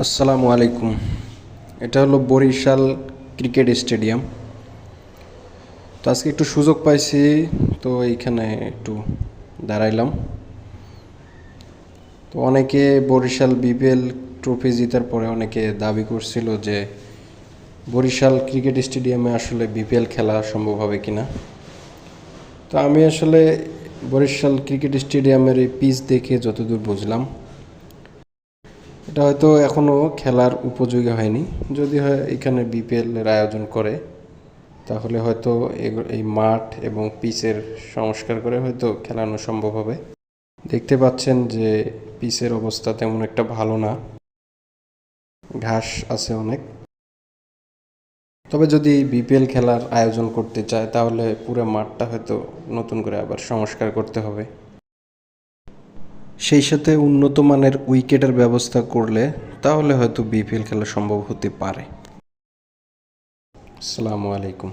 আসসালামু আলাইকুম। এটা হলো বরিশাল ক্রিকেট স্টেডিয়াম। তো আজকে একটু সুযোগ পাইছি, তো এইখানে একটু দাঁড়াইলাম। তো অনেকে বরিশাল বিপিএল ট্রফি জিতার পরে অনেকে দাবি করছিল যে বরিশাল ক্রিকেট স্টেডিয়ামে আসলে বিপিএল খেলা সম্ভব হবে কিনা। তো আমি আসলে বরিশাল ক্রিকেট স্টেডিয়ামের এই পিচ দেখে যতদূর বুঝলাম এটা হয়তো এখনও খেলার উপযোগী হয়নি। যদি হয় এখানে বিপিএল এর আয়োজন করে, তাহলে হয়তো এই মাঠ এবং পিচের সংস্কার করে হয়তো খেলানো সম্ভব হবে। দেখতে পাচ্ছেন যে পিচের অবস্থা তেমন একটা ভালো না। ঘাস আছে অনেক। তবে যদি বিপিএল খেলার আয়োজন করতে চায়, তাহলে পুরো মাঠটা হয়তো নতুন করে আবার সংস্কার করতে হবে। সেই সাথে উন্নত মানের উইকেটের ব্যবস্থা করলে তাহলে হয়তো বিপিএল খেলা সম্ভব হতে পারে। আসসালামু আলাইকুম।